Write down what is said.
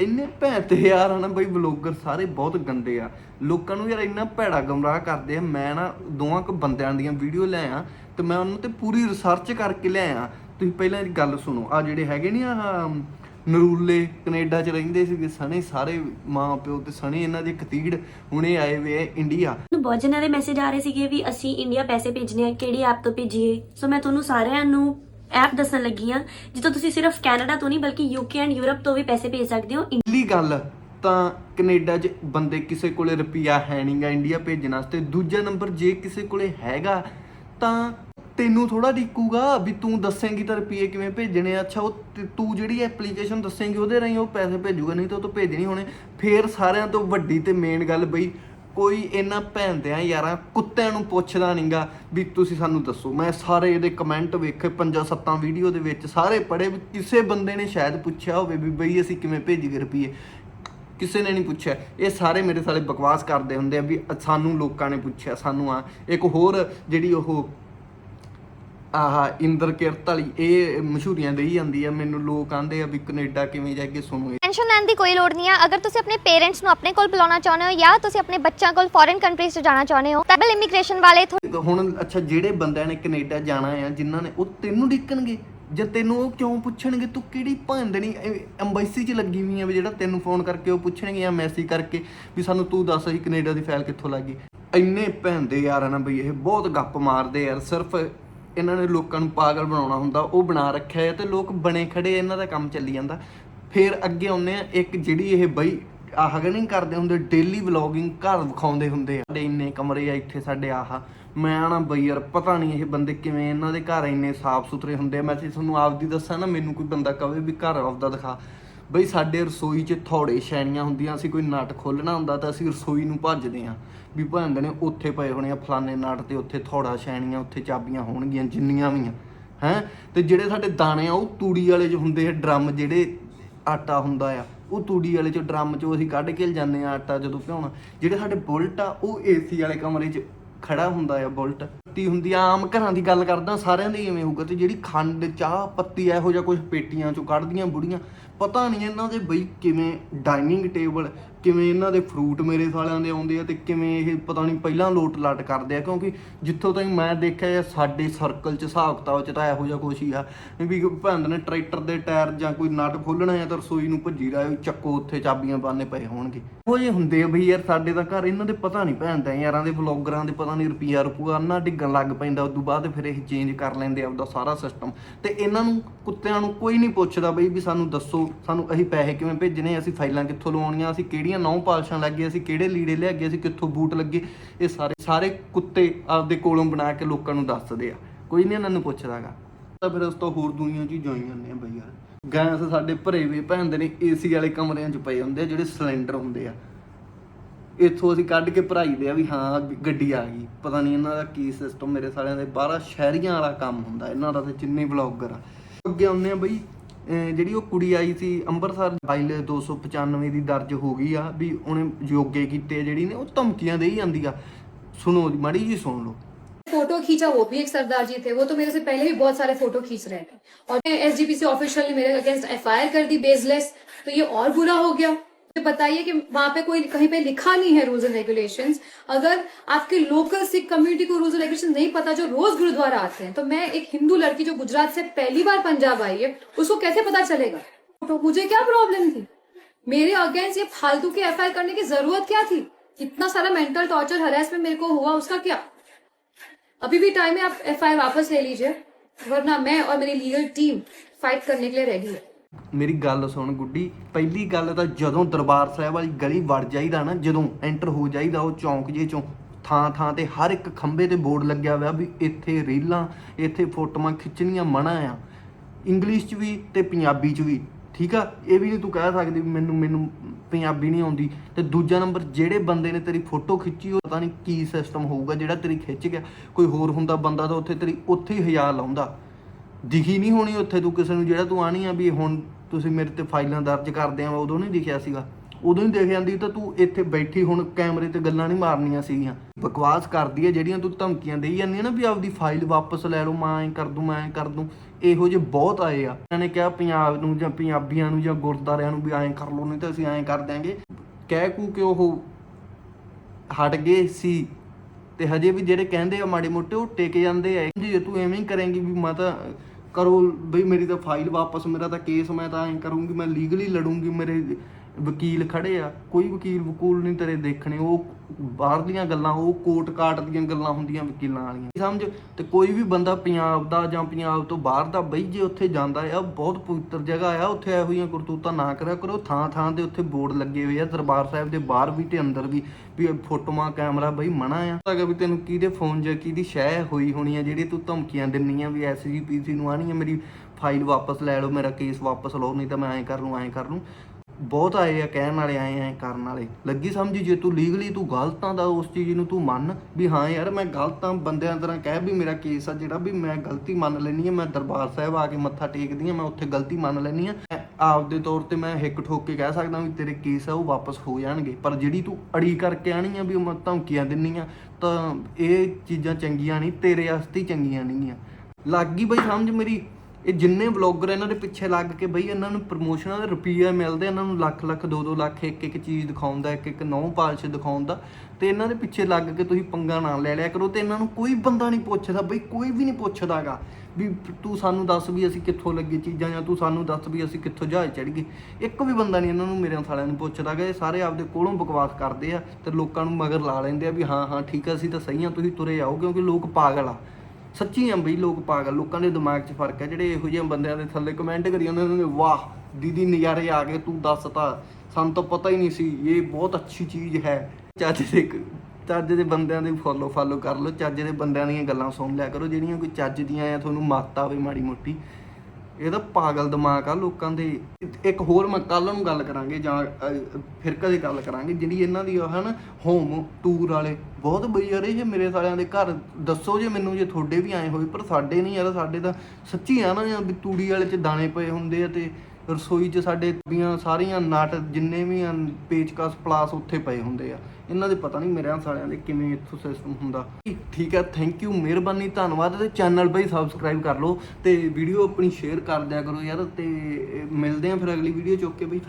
ਇੰਨੇ ਭੈਣ ਯਾਰ ਹਨਾ ਬਈ ਵਲੋਗਰ ਸਾਰੇ ਬਹੁਤ ਗੰਦੇ ਆ। ਲੋਕਾਂ ਨੂੰ ਯਾਰ ਇੰਨਾ ਭੈੜਾ ਗਮਰਾਹ ਕਰਦੇ ਆ। ਮੈਂ ਨਾ ਦੋਵਾਂ ਕੁ ਬੰਦਿਆਂ ਦੀਆਂ ਵੀਡੀਓ ਲੈ ਆ ਤੇ ਮੈਂ ਉਹਨਾਂ ਤੇ ਪੂਰੀ ਰਿਸਰਚ ਕਰਕੇ ਲੈ ਆ। ਤੁਸੀਂ ਪਹਿਲਾਂ ਇਹਦੀ ਗੱਲ ਸੁਣੋ ਆ ਜਿਹੜੇ ਹੈਗੇ ਨਹੀਂ ਆ ਨਰੂਲੇ ਕੈਨੇਡਾ ਚ ਰਹਿੰਦੇ ਸੀਗੇ, ਸਣੇ ਸਾਰੇ ਮਾਂ ਪਿਓ ਤੇ ਸਣੇ ਇਹਨਾਂ ਦੇ ਕਤੀੜ ਹੁਣੇ ਆਏ ਵੇ ਇੰਡੀਆ। ਮੈਨੂੰ ਬਹੁਤ ਜਨਾਂ ਦੇ ਮੈਸੇਜ ਆ ਰਹੇ ਸੀਗੇ ਵੀ ਅਸੀਂ ਇੰਡੀਆ ਪੈਸੇ ਭੇਜਣੇ ਆ, ਕਿਹੜੀ ਐਪ ਤੋਂ ਭੇਜੀਏ? ਸੋ ਮੈਂ ਤੁਹਾਨੂੰ ਸਾਰਿਆਂ ਨੂੰ ਐਪ ਦੱਸਣ ਲੱਗੀ ਆ ਜਿੱਥੋਂ ਤੁਸੀਂ ਸਿਰਫ ਕੈਨੇਡਾ ਤੋਂ ਨਹੀਂ, ਬਲਕਿ ਯੂਕੇ ਐਂਡ ਯੂਰਪ ਤੋਂ ਵੀ ਪੈਸੇ ਭੇਜ ਸਕਦੇ ਹੋ। ਪਹਿਲੀ ਗੱਲ ਤਾਂ ਕੈਨੇਡਾ 'ਚ ਬੰਦੇ ਕਿਸੇ ਕੋਲੇ ਰੁਪਈਆ ਹੈ ਨਹੀਂਗਾ ਇੰਡੀਆ ਭੇਜਣ ਵਾਸਤੇ। ਦੂਜਾ ਨੰਬਰ, ਜੇ ਕਿਸੇ ਕੋਲੇ ਹੈਗਾ, ਤਾਂ ਤੈਨੂੰ ਥੋੜਾ ਡਿੱਕੂਗਾ ਵੀ ਤੂੰ ਦੱਸੇਂਗੀ ਤਾਂ ਰੁਪਈਏ ਕਿਵੇਂ ਭੇਜਣੇ ਆ। ਅੱਛਾ, ਉਹ ਤੇ ਤੂੰ ਜਿਹੜੀ ਐਪਲੀਕੇਸ਼ਨ ਦੱਸੇਂਗੀ, ਉਹਦੇ ਰਾਹੀਂ ਉਹ ਪੈਸੇ ਭੇਜੂਗਾ, ਨਹੀਂ ਤਾਂ ਉਹ ਤੋਂ ਭੇਜਣੇ ਹੋਣੇ। ਫੇਰ ਸਾਰਿਆਂ ਤੋਂ ਵੱਡੀ ਤੇ ਮੇਨ ਗੱਲ ਬਈ ਕੋਈ ਇਹਨਾਂ ਭੈਣਦਿਆਂ ਯਾਰਾਂ ਕੁੱਤਿਆਂ ਨੂੰ ਪੁੱਛਦਾ ਨਹੀਂਗਾ ਵੀ ਤੁਸੀਂ ਸਾਨੂੰ ਦੱਸੋ। ਮੈਂ ਸਾਰੇ ਇਹਦੇ ਕਮੈਂਟ ਵੇਖੇ, ਪੰਜਾਂ ਸੱਤਾਂ ਵੀਡੀਓ ਦੇ ਵਿੱਚ ਸਾਰੇ ਪੜੇ ਵੀ ਕਿਸੇ ਬੰਦੇ ਨੇ ਸ਼ਾਇਦ ਪੁੱਛਿਆ ਹੋਵੇ ਵੀ ਬਈ ਅਸੀਂ ਕਿਵੇਂ ਭੇਜੀਏ ਰੁਪਏ ਕਿਸੇ ਨੇ ਨਹੀਂ ਪੁੱਛਿਆ। ਇਹ ਸਾਰੇ ਮੇਰੇ ਸਾਲੇ ਬਕਵਾਸ ਕਰਦੇ ਹੁੰਦੇ ਆ ਵੀ ਸਾਨੂੰ ਲੋਕਾਂ ਨੇ ਪੁੱਛਿਆ, ਸਾਨੂੰ ਆ। ਇੱਕ ਹੋਰ ਜਿਹੜੀ ਉਹ ਆਹ ਇੰਦਰ ਕਿਰਤ ਵਾਲੀ ਇਹ ਮਸ਼ਹੂਰੀਆਂ ਦੇਈ ਜਾਂਦੀ ਆ ਮੈਨੂੰ ਲੋਕ ਆਂਦੇ ਆ ਵੀ ਕੈਨੇਡਾ ਕਿਵੇਂ ਜਾ ਕੇ ਸੁਣੋ ਇਹ। ਟੈਨਸ਼ਨ ਲੈਣ ਦੀ ਕੋਈ ਲੋੜ ਨਹੀਂ ਹੈ ਅਗਰ ਤੁਸੀਂ ਆਪਣੇ ਪੇਰੈਂਟਸ ਨੂੰ ਆਪਣੇ ਕੋਲ ਬੁਲਾਉਣਾ ਚਾਹੁੰਦੇ ਹੋ ਜਾਂ ਤੁਸੀਂ ਆਪਣੇ ਬੱਚਿਆਂ ਕੋਲ ਫੋਰਨ ਕੰਟਰੀਜ਼ 'ਚ ਜਾਣਾ ਚਾਹੁੰਦੇ ਹੋ ਟੈਬਲ ਇਮੀਗ੍ਰੇਸ਼ਨ ਵਾਲੇ ਤੁਹਾਨੂੰ ਹੁਣ ਅੱਛਾ ਜਿਹੜੇ ਬੰਦਿਆਂ ਨੇ ਕੈਨੇਡਾ ਜਾਣਾ ਆ ਜਿਨ੍ਹਾਂ ਨੇ ਉਹ ਤੈਨੂੰ ਡਿੱਕਣਗੇ ਜੇ ਤੈਨੂੰ ਉਹ ਕਿਉਂ ਪੁੱਛਣਗੇ? ਤੂੰ ਕਿਹੜੀ ਭਾਂਦਣੀ ਐਮਬੈਸੀ 'ਚ ਲੱਗੀ ਹੋਈ ਆ ਵੀ ਜਿਹੜਾ ਤੈਨੂੰ ਫੋਨ ਕਰਕੇ ਉਹ ਪੁੱਛਣਗੇ ਜਾਂ ਮੈਸੇਜ ਕਰਕੇ ਵੀ ਸਾਨੂੰ ਤੂੰ ਦੱਸ ਅਸੀਂ ਕੈਨੇਡਾ ਦੀ ਫਾਈਲ ਕਿੱਥੋਂ ਲੱਗੀ। ਇੰਨੇ ਭੈਂਦੇ ਯਾਰ ਆ ਨਾ ਬਈ ਇਹ ਬਹੁਤ ਗੱਪ ਮਾਰਦੇ ਯਾਰ ਸਿਰਫ ਇਹਨਾਂ ਨੇ ਲੋਕਾਂ ਨੂੰ ਪਾਗਲ ਬਣਾਉਣਾ ਹੁੰਦਾ, ਉਹ ਬਣਾ ਰੱਖਿਆ ਹੈ ਤੇ ਲੋਕ ਬਣੇ ਖੜੇ ਇਹਨਾਂ ਦਾ ਕੰਮ ਚੱਲੀ ਜਾਂਦਾ। ਫਿਰ ਅੱਗੇ ਆਉਂਦੇ ਆ, ਇੱਕ ਜਿਹੜੀ ਇਹ ਬਈ ਆਹ ਨਹੀਂ ਕਰਦੇ ਹੁੰਦੇ ਡੇਲੀ ਵਲੌਗਿੰਗ ਘਰ ਵਿਖਾਉਂਦੇ ਹੁੰਦੇ ਆ। ਸਾਡੇ ਇੰਨੇ ਕਮਰੇ ਆ, ਇੱਥੇ ਸਾਡੇ ਆਹ। ਮੈਂ ਨਾ ਬਈ ਯਾਰ, ਪਤਾ ਨਹੀਂ ਇਹ ਬੰਦੇ ਕਿਵੇਂ ਇਹਨਾਂ ਦੇ ਘਰ ਇੰਨੇ ਸਾਫ਼ ਸੁਥਰੇ ਹੁੰਦੇ ਆ। ਮੈਂ ਤੇ ਤੁਹਾਨੂੰ ਆਪਦੀ ਦੱਸਾਂ ਨਾ, ਮੈਨੂੰ ਕੋਈ ਬੰਦਾ ਕਵੇ ਵੀ ਘਰ ਆਪਦਾ ਦਿਖਾ। ਬਈ ਸਾਡੇ ਰਸੋਈ 'ਚ ਥੋੜੇ ਛੈਣੀਆਂ ਹੁੰਦੀਆਂ, ਅਸੀਂ ਕੋਈ ਨਟ ਖੋਲਣਾ ਹੁੰਦਾ ਤਾਂ ਅਸੀਂ ਰਸੋਈ ਨੂੰ ਭੱਜਦੇ ਆਂ ਵੀ ਭਾਂਦੇ ਨੇ, ਉੱਥੇ ਪਏ ਹੋਣੇ ਆ ਫਲਾਣੇ ਨਟ ਤੇ ਉੱਥੇ ਥੋੜਾ ਛੈਣੀਆਂ ਉੱਥੇ ਚਾਬੀਆਂ ਹੋਣਗੀਆਂ, ਜਿੰਨੀਆਂ ਵੀ ਆ, ਹੈ? ਤੇ ਜਿਹੜੇ ਸਾਡੇ ਦਾਣੇ ਆ, ਉਹ ਤੂੜੀ ਵਾਲੇ 'ਚ ਹੁੰਦੇ ਆ ਡਰਮ ਜਿਹੜੇ ਆਟਾ ਹੁੰਦਾ ਆ, ਉਹ ਤੂੜੀ ਵਾਲੇ 'ਚ, ਡਰਮ 'ਚੋਂ ਅਸੀਂ ਕੱਢ ਕੇ ਜਾਂਦੇ ਆ ਆਟਾ ਜਦੋਂ ਭਿਉਣਾ। ਜਿਹੜੇ ਸਾਡੇ ਬੁਲਟ ਆ, ਉਹ ਏਸੀ ਵਾਲੇ ਕਮਰੇ 'ਚ ਖੜਾ ਹੁੰਦਾ ਆ ਬੁਲਟ। ਤੀ ਹੁੰਦੀ ਆ, ਆਮ ਘਰਾਂ ਦੀ ਗੱਲ ਕਰਦਾ, ਸਾਰਿਆਂ ਦੀ ਇਵੇਂ ਹੋਊਗਾ ਤੇ ਜਿਹੜੀ ਖੰਡ, ਚਾਹ, ਪੱਤੀ, ਇਹੋ ਜਿਹਾ ਕੁਝ ਪੇਟੀਆਂ 'ਚੋਂ ਕੱਢਦੀਆਂ ਬੁੜੀਆਂ, ਪਤਾ ਨਹੀਂ ਇਹਨਾਂ ਦੇ ਬਈ ਕਿਵੇਂ ਡਾਈਨਿੰਗ ਟੇਬਲ ਕਿਵੇਂ ਇਹਨਾਂ ਦੇ ਫਰੂਟ ਮੇਰੇ ਸਾਲਿਆਂ ਦੇ ਆਉਂਦੇ ਆ ਤੇ ਕਿਵੇਂ ਇਹ ਪਤਾ ਨਹੀਂ ਪਹਿਲਾਂ ਲੋਟ ਲਾਟ ਕਰਦੇ ਆ, ਕਿਉਂਕਿ ਜਿੱਥੋਂ ਤਾਈਂ ਮੈਂ ਦੇਖਿਆ ਇਹ ਸਾਡੇ ਸਰਕਲ 'ਚ, ਹਿਸਾਬ ਕਿਤਾਬ 'ਚ ਤਾਂ ਇਹੋ ਜਿਹਾ ਕੁਛ ਹੀ ਆ, ਵੀ ਭੰਦ ਨੇ ਟਰੈਕਟਰ ਦੇ ਟਾਇਰ ਜਾਂ ਕੋਈ ਨਟ ਖੋਲਣਾ ਹੈ ਤਾਂ ਰਸੋਈ ਨੂੰ ਭੱਜੀ ਦਾ ਚੱਕੋ ਉੱਥੇ ਚਾਬੀਆਂ ਬਾਨੇ ਪਏ ਹੋਣਗੇ। ਉਹ ਜੇ ਹੁੰਦੇ ਆ ਬਈ ਯਾਰ, ਸਾਡੇ ਤਾਂ ਘਰ ਇਹਨਾਂ ਦੇ ਪਤਾ ਨਹੀਂ ਭੈਣਦਾ ਯਾਰਾਂ ਦੇ ਵਲੌਗਰਾਂ ਦੇ ਪਤਾ ਨਹੀਂ ਰੁਪਈਆ ਰੁਪੂਆ ਨਾ ਡਿੱਗਣ ਲੱਗ ਪੈਂਦਾ, ਉਦੋਂ ਬਾਅਦ ਫਿਰ ਇਹ ਚੇਂਜ ਕਰ ਲੈਂਦੇ ਆਪਦਾ ਸਾਰਾ ਸਿਸਟਮ ਤੇ ਇਹਨਾਂ ਨੂੰ, ਕੁੱਤਿਆਂ ਨੂੰ ਕੋਈ ਨਹੀਂ ਪੁੱਛਦਾ ਬਈ ਵੀ ਸਾਨੂੰ ਦੱਸੋ, ਸਾਨੂੰ ਅਸੀਂ ਪੈਸੇ ਕਿਵੇਂ ਭੇਜਣੇ, ਅਸੀਂ ਫਾਈਲਾਂ ਕਿੱਥੋਂ ਲਵਾਉਣੀਆਂ, ਅਸੀਂ ਕਿਹੜੀਆਂ ਨੌ ਪਾਲਸ਼ਾਂ ਲੱਗੇ ਅਸੀਂ ਕਿਹੜੇ ਲੀੜੇ ਲਿਆਗੇ, ਅਸੀਂ ਕਿੱਥੋਂ ਬੂਟ ਲੱਗੇ, ਇਹ ਸਾਰੇ ਸਾਰੇ ਕੁੱਤੇ ਆਪਦੇ ਕੋਲੋਂ ਬਣਾ ਕੇ ਲੋਕਾਂ ਨੂੰ ਦੱਸਦੇ ਆ। ਕੋਈ ਨਹੀਂ ਇਹਨਾਂ ਨੂੰ ਪੁੱਛਦਾਗਾ। ਤਾਂ ਫਿਰ ਉਸ ਤੋਂ ਹੋਰ ਦੁਨੀਆ 'ਚ ਹੀ ਜੋਈ ਜਾਂਦੇ ਆ ਬਈ ਯਾਰ। ਗੈਸ ਸਾਡੇ ਭਰੇ ਵੀ ਭੈਣਦੇ ਨੇ, ਏਸੀ ਵਾਲੇ ਕਮਰਿਆਂ 'ਚ ਪਏ ਹੁੰਦੇ ਆ, ਜਿਹੜੇ ਸਿਲੰਡਰ ਹੁੰਦੇ ਆ। ਇੱਥੋਂ ਅਸੀਂ ਕੱਢ ਕੇ ਭਰਾਈਦੇ ਆ ਵੀ ਹਾਂ ਵੀ ਗੱਡੀ ਆ ਗਈ ਪਤਾ ਨਹੀਂ ਇਹਨਾਂ ਦਾ ਕੀ ਸਿਸਟਮ ਮੇਰੇ ਸਾਲਿਆਂ ਦੇ ਬਾਹਰ ਸ਼ਹਿਰੀਆਂ ਵਾਲਾ ਕੰਮ ਹੁੰਦਾ ਇਹਨਾਂ ਦਾ ਤੇ ਜਿੰਨੇ ਵਲੌਗਰ ਆ ਅੱਗੇ ਆਉਂਦੇ ਆ ਬਈ ਅਹ ਜਿਹੜੀ ਉਹ ਕੁੜੀ ਆਈ ਸੀ ਅੰਮ੍ਰਿਤਸਰ ਫਾਈਲ 295 ਦੀ ਦਰਜ ਹੋ ਗਈ ਆ ਵੀ ਉਹਨੇ ਯੋਗੇ ਕੀਤੇ ਜਿਹੜੀ ਨੇ ਉਹ ਧਮਕੀਆਂ ਦੇਈ ਜਾਂਦੀ ਆ ਸੁਣੋ ਜੀ, ਮਾੜੀ ਜੀ ਸੁਣ ਲਓ फोटो खींचा वो भी एक सरदार जी थे वो तो मेरे से पहले भी बहुत सारे फोटो खींच रहे थे और एसजीपीसी ऑफिशियल ने मेरे अगेंस्ट एफआईआर कर दी बेसलेस तो ये और बुरा हो गया मुझे बताइए कि वहाँ पे कोई कहीं पे लिखा नहीं है रूल्स एंड रेगुलेशंस अगर आपके लोकल सिख कम्युनिटी को रूल्स एंड रेगुलेशन नहीं पता, जो रोज गुरुद्वारा आते हैं तो मैं एक हिंदू लड़की जो गुजरात से पहली बार पंजाब आई है, उसको कैसे पता चलेगा? तो मुझे क्या प्रॉब्लम थी? मेरे अगेंस्ट ये फालतू की एफ़ करने की ज़रूरत क्या थी? इतना सारा मेंटल टॉर्चर हरेसमेंट मेरे को हुआ, उसका क्या? अभी भी टाइम है आप एफआईआर वापस ले लीजिए, वरना मैं और मेरी लीगल टीम फाइट करने के लिए रेडी है। ਮੇਰੀ ਗੱਲ ਸੁਣ ਗੁੱਡੀ, ਪਹਿਲੀ ਗੱਲ ਤਾਂ ਜਦੋਂ ਦਰਬਾਰ ਸਾਹਿਬ ਵਾਲੀ ਗਲੀ ਵੜ ਜਾਈਦਾ ਨਾ, ਜਦੋਂ ਐਂਟਰ ਹੋ ਜਾਈਦਾ ਉਹ ਚੌਂਕ ਜੇ ਚੋਂ, ਥਾਂ ਥਾਂ ਤੇ ਹਰ ਇੱਕ ਖੰਬੇ ਤੇ ਬੋਰਡ ਲੱਗਿਆ ਹੋਇਆ ਵੀ ਇੱਥੇ ਰੀਲਾਂ, ਇੱਥੇ ਫੋਟੋਆਂ ਖਿੱਚਣੀਆਂ ਮਨਾ ਆ। ਇੰਗਲਿਸ਼ 'ਚ ਵੀ ਤੇ ਪੰਜਾਬੀ 'ਚ ਵੀ, ਠੀਕ ਆ? ਇਹ ਵੀ ਨਹੀਂ ਤੂੰ ਕਹਿ ਸਕਦੀ ਵੀ ਮੈਨੂੰ ਮੈਨੂੰ ਪੰਜਾਬੀ ਨਹੀਂ ਆਉਂਦੀ। ਤੇ ਦੂਜਾ ਨੰਬਰ, ਜਿਹੜੇ ਬੰਦੇ ਨੇ ਤੇਰੀ ਫੋਟੋ ਖਿੱਚੀ, ਉਹ ਪਤਾ ਨਹੀਂ ਕੀ ਸਿਸਟਮ ਹੋਊਗਾ ਜਿਹੜਾ ਤੇਰੀ ਖਿੱਚ ਗਿਆ। ਕੋਈ ਹੋਰ ਹੁੰਦਾ ਬੰਦਾ ਤਾਂ ਉੱਥੇ ਤੇਰੀ, ਉੱਥੇ ਹੀ ਹਜ਼ਾਰ ਲਾਉਂਦਾ ਦਿਖੀ ਨਹੀਂ ਹੋਣੀ ਉੱਥੇ ਤੂੰ ਕਿਸੇ ਨੂੰ, ਜਿਹੜਾ ਤੂੰ ਆਣੀ ਆ ਵੀ ਹੁਣ ਤੁਸੀਂ ਮੇਰੇ ਤੇ ਫਾਈਲਾਂ ਦਰਜ ਕਰਦੇ ਆ, ਉਦੋਂ ਨਹੀਂ ਦਿਖਿਆ ਸੀਗਾ। ਉਦੋਂ ਹੀ ਦੇਖ ਜਾਂਦੀ ਤਾਂ ਤੂੰ ਇੱਥੇ ਬੈਠੀ ਹੁਣ ਕੈਮਰੇ ਤੇ ਗੱਲਾਂ ਨਹੀਂ ਮਾਰਨੀਆਂ ਸੀਗੀਆਂ। ਬਕਵਾਸ ਕਰਦੀ ਹੈ ਜਿਹੜੀਆਂ ਤੂੰ ਧਮਕੀਆਂ ਦੇਈ ਜਾਂਦੀ ਹੈ ਨਾ ਵੀ ਆਪਦੀ ਫਾਈਲ ਵਾਪਸ ਲੈ ਲਓ, ਮੈਂ ਐਂ ਕਰ ਦੂੰ, ਮੈਂ ਐਂ ਕਰ ਦੂੰ। ਇਹੋ ਜਿਹੇ ਬਹੁਤ ਆਏ ਆ। ਇਹਨਾਂ ਨੇ ਕਿਹਾ ਪੰਜਾਬ ਨੂੰ ਜਾਂ ਪੰਜਾਬੀਆਂ ਨੂੰ ਜਾਂ ਗੁਰਦਾਰਿਆਂ ਨੂੰ ਵੀ ਐਂ ਕਰ ਲਓ, ਨਹੀਂ ਤਾਂ ਅਸੀਂ ਐਂ ਕਰ ਦਿਆਂਗੇ। ਕਹਿ ਕੂ ਕਿ ਉਹ ਹਟ ਗਏ ਸੀ। ਤੇ ਹਜੇ ਵੀ ਜਿਹੜੇ ਕਹਿੰਦੇ ਆ ਮਾੜੇ ਮੋਟੇ, ਉਹ ਟਿਕ ਜਾਂਦੇ ਆ। ਜੇ ਤੂੰ ਐਵੇਂ ਹੀ ਕਰੇਂਗੀ ਵੀ ਮੈਂ ਤਾਂ ਕਰੋ ਬਈ ਮੇਰੀ ਤਾਂ ਫਾਈਲ ਵਾਪਸ, ਮੇਰਾ ਤਾਂ ਕੇਸ ਮੈਂ ਤਾਂ ਐਂ ਕਰੂੰਗੀ, ਮੈਂ ਲੀਗਲੀ ਲੜੂੰਗੀ ਮੇਰੇ ਵਕੀਲ ਖੜੇ ਆ, ਕੋਈ ਵਕੀਲ ਵਕੂਲ ਨਹੀਂ ਤੇਰੇ ਦੇਖਣੇ, ਉਹ ਬਾਹਰ ਦੀਆਂ ਗੱਲਾਂ, ਉਹ ਕੋਟ ਕਾਟ ਦੀਆਂ ਗੱਲਾਂ ਹੁੰਦੀਆਂ ਵਕੀਲਾਂ ਵਾਲੀਆਂ। ਸਮਝ? ਤੇ ਕੋਈ ਵੀ ਬੰਦਾ ਪੰਜਾਬ ਦਾ ਜਾਂ ਪੰਜਾਬ ਤੋਂ ਬਾਹਰ ਦਾ ਬਈ, ਜੇ ਉੱਥੇ ਜਾਂਦਾ ਆ, ਬਹੁਤ ਪਵਿੱਤਰ ਜਗ੍ਹਾ ਆ, ਉੱਥੇ ਇਹੋ ਜਿਹੀਆਂ ਕਰਤੂਤਾਂ ਨਾ ਕਰਿਆ ਕਰੋ ਥਾਂ ਥਾਂ ਤੇ ਉੱਥੇ ਬੋਰਡ ਲੱਗੇ ਹੋਏ ਆ, ਦਰਬਾਰ ਸਾਹਿਬ ਦੇ ਬਾਹਰ ਵੀ ਤੇ ਅੰਦਰ ਵੀ ਵੀ ਫੋਟੋਆਂ, ਕੈਮਰਾ ਬਈ ਮਨਾ ਆ। ਅਗਰ ਵੀ ਤੈਨੂੰ ਕਿਹਦੇ ਫੋਨ ਜਾਂ ਕਿਹਦੀ ਸ਼ੈ ਹੋਈ ਹੋਣੀ ਆ, ਜਿਹੜੀ ਤੂੰ ਧਮਕੀਆਂ ਦਿੰਨੀ ਆ ਵੀ ਐਸਜੀਪੀਸੀ ਨੂੰ ਆਣੀ ਆ, ਮੇਰੀ ਫਾਈਲ ਵਾਪਸ ਲੈ ਲਓ, ਮੇਰਾ ਕੇਸ ਵਾਪਸ ਲਓ, ਨਹੀਂ ਤਾਂ ਮੈਂ ਐਂ ਕਰ ਲੂੰ, ਐਂ ਕਰ ਲੂੰ। ਬਹੁਤ ਆਏ ਆ, ਕਹਿਣ ਵਾਲੇ ਆਏ ਐ ਕਰਨ ਵਾਲੇ। ਲੱਗੀ ਸਮਝ ਜੇ ਤੂੰ ਲੀਗਲੀ ਤੂੰ ਗਲਤ ਗਲਤਾਂ ਤਾਂ ਉਸ ਚੀਜ਼ ਨੂੰ ਤੂੰ ਮੰਨ ਵੀ ਹਾਂ ਯਾਰ ਮੈਂ ਗਲਤ ਗਲਤਾਂ ਬੰਦਿਆਂ ਤਰ੍ਹਾਂ ਕਹਿ ਵੀ ਮੇਰਾ ਕੇਸ ਆ ਜਿਹੜਾ ਵੀ ਮੈਂ ਗਲਤੀ ਮੰਨ ਲੈਣੀ ਆ ਮੈਂ ਦਰਬਾਰ ਸਾਹਿਬ ਆ ਕੇ ਮੱਥਾ ਟੇਕਦੀ ਆ ਮੈਂ ਉੱਥੇ ਗਲਤੀ ਮੰਨ ਲੈਣੀ ਆ ਮੈਂ ਆਪਦੇ ਤੌਰ ਤੇ ਮੈਂ ਹਿੱਕ ਠੋਕ ਕੇ ਕਹਿ ਸਕਦਾ ਵੀ ਤੇਰੇ ਕੇਸ ਆ, ਉਹ ਵਾਪਸ ਹੋ ਜਾਣਗੇ। ਪਰ ਜਿਹੜੀ ਤੂੰ ਅੜੀ ਕਰਕੇ ਆਣੀ ਆ ਵੀ ਉਹ ਮੈਂ ਧਮਕੀਆਂ ਦਿੰਨੀ ਆ ਤਾਂ ਇਹ ਚੀਜ਼ਾਂ ਚੰਗੀਆਂ ਨਹੀਂ, ਤੇਰੇ ਵਾਸਤੇ ਚੰਗੀਆਂ ਨਹੀਂ ਆ। ਲੱਗ ਗਈ ਬਈ ਸਮਝ ਮੇਰੀ। ਇਹ ਜਿੰਨੇ ਵਲੌਗਰ ਇਹਨਾਂ ਦੇ ਪਿੱਛੇ ਲੱਗ ਕੇ ਬਈ ਇਹਨਾਂ ਨੂੰ ਪ੍ਰਮੋਸ਼ਨਾਂ ਦੇ ਰੁਪਈਆ ਮਿਲਦੇ, ਇਹਨਾਂ ਨੂੰ ਲੱਖ ਲੱਖ 2-2 ਲੱਖ, ਇੱਕ ਇੱਕ ਚੀਜ਼ ਦਿਖਾਉਂਦਾ, ਇੱਕ ਇੱਕ ਨੌ ਪਾਲਿਸ਼ ਦਿਖਾਉਂਦਾ, ਤੇ ਇਹਨਾਂ ਦੇ ਪਿੱਛੇ ਲੱਗ ਕੇ ਤੁਸੀਂ ਪੰਗਾ ਨਾ ਲੈ ਲਿਆ ਕਰੋ ਤੇ ਇਹਨਾਂ ਨੂੰ ਕੋਈ ਬੰਦਾ ਨਹੀਂ ਪੁੱਛਦਾ ਬਈ, ਕੋਈ ਵੀ ਨਹੀਂ ਪੁੱਛਦਾਗਾ ਵੀ ਤੂੰ ਸਾਨੂੰ ਦੱਸ ਵੀ ਅਸੀਂ ਕਿੱਥੋਂ ਲੱਗੇ ਚੀਜ਼ਾਂ ਜਾਂ ਤੂੰ ਸਾਨੂੰ ਦੱਸ ਵੀ ਅਸੀਂ ਕਿੱਥੋਂ ਜਹਾਜ਼ ਚੜ ਗਏ। ਇੱਕ ਵੀ ਬੰਦਾ ਨਹੀਂ ਇਹਨਾਂ ਨੂੰ ਮੇਰੇ ਸਾਲਿਆਂ ਨੂੰ ਪੁੱਛਦਾਗਾ ਇਹ ਸਾਰੇ ਆਪਦੇ ਕੋਲੋਂ ਬਕਵਾਸ ਕਰਦੇ ਆ ਤੇ ਲੋਕਾਂ ਨੂੰ ਮਗਰ ਲਾ ਲੈਂਦੇ ਆ ਵੀ ਹਾਂ ਹਾਂ, ਠੀਕ ਆ, ਅਸੀਂ ਤਾਂ ਸਹੀ ਆ, ਤੁਸੀਂ ਤੁਰੇ ਆਓ ਕਿਉਂਕਿ ਲੋਕ ਪਾਗਲ ਆ। ਸੱਚੀ ਆ ਬਈ ਲੋਕ ਪਾਗਲ, ਲੋਕਾਂ ਦੇ ਦਿਮਾਗ 'ਚ ਫ਼ਰਕ ਹੈ। ਜਿਹੜੇ ਇਹੋ ਜਿਹੇ ਬੰਦਿਆਂ ਦੇ ਥੱਲੇ ਕਮੈਂਟ ਕਰੀ ਜਾਂਦੇ ਨੇ ਵਾਹ, ਦੀਦੀ ਨਜ਼ਾਰੇ ਆ ਗਏ, ਤੂੰ ਦੱਸ ਤਾਂ। ਸਾਨੂੰ ਤਾਂ ਪਤਾ ਹੀ ਨਹੀਂ ਸੀ, ਇਹ ਬਹੁਤ ਅੱਛੀ ਚੀਜ਼ ਹੈ। ਚੱਜ ਦੇ ਚੱਜ ਦੇ ਬੰਦਿਆਂ ਦੀ ਫੋਲੋ ਫਾਲੋ ਕਰ ਲਓ। ਚੱਜ ਦੇ ਬੰਦਿਆਂ ਦੀਆਂ ਗੱਲਾਂ ਸੁਣ ਲਿਆ ਕਰੋ, ਜਿਹੜੀਆਂ ਕੋਈ ਚੱਜ ਦੀਆਂ ਆ ਤੁਹਾਨੂੰ ਮੱਤ ਆਵੇ ਮਾੜੀ ਮੋਟੀ। ਇਹਦਾ ਪਾਗਲ ਦਿਮਾਗ ਆ ਲੋਕਾਂ ਦੇ। ਇੱਕ ਹੋਰ ਮੈਂ ਕੱਲ ਨੂੰ ਗੱਲ ਕਰਾਂਗੇ ਜਾਂ ਅਹ, ਫਿਰ ਕਦੇ ਗੱਲ ਕਰਾਂਗੇ ਜਿਹੜੀ ਇਹਨਾਂ ਦੀ ਉਹ ਹੈ ਨਾ ਹੋਮ ਟੂਰ ਵਾਲੇ। ਬਹੁਤ ਬਈ ਯਾਰ ਜੇ ਮੇਰੇ ਸਾਲਿਆਂ ਦੇ ਘਰ। ਦੱਸੋ ਜੇ ਮੈਨੂੰ ਜੇ ਤੁਹਾਡੇ ਵੀ ਆਏ ਹੋਏ ਪਰ ਸਾਡੇ ਨਹੀਂ ਯਾਰ ਸਾਡੇ ਤਾਂ ਸੱਚੀ ਆ ਨਾ ਜਾਂ ਵੀ ਤੂੜੀ ਵਾਲੇ ਚ ਦਾਣੇ ਪਏ ਹੁੰਦੇ ਆ ਤੇ ਰਸੋਈ 'ਚ ਸਾਡੇ ਦੀਆਂ ਸਾਰੀਆਂ ਨਟ, ਜਿੰਨੇ ਵੀ ਆ, ਪੇਚਕਸ, ਪਲਾਸ ਉੱਥੇ ਪਏ ਹੁੰਦੇ ਆ। ਇਹਨਾਂ ਦੇ ਪਤਾ ਨਹੀਂ ਮੇਰੇ ਸਾਲਿਆਂ ਦੇ ਕਿਵੇਂ ਇੱਥੋਂ ਸਿਸਟਮ ਹੁੰਦਾ। ਠੀਕ ਹੈ ਥੈਂਕ ਯੂ ਮਿਹਰਬਾਨੀ, ਧੰਨਵਾਦ ਤੇ ਚੈਨਲ ਬਈ ਸਬਸਕ੍ਰਾਈਬ ਕਰ ਲਓ ਤੇ ਵੀਡੀਓ ਆਪਣੀ ਸ਼ੇਅਰ ਕਰ ਦਿਆ ਕਰੋ ਯਾਰ ਤੇ ਮਿਲਦੇ ਆ ਫਿਰ ਅਗਲੀ ਵੀਡੀਓ ਚੁੱਕ ਕੇ ਬਈ।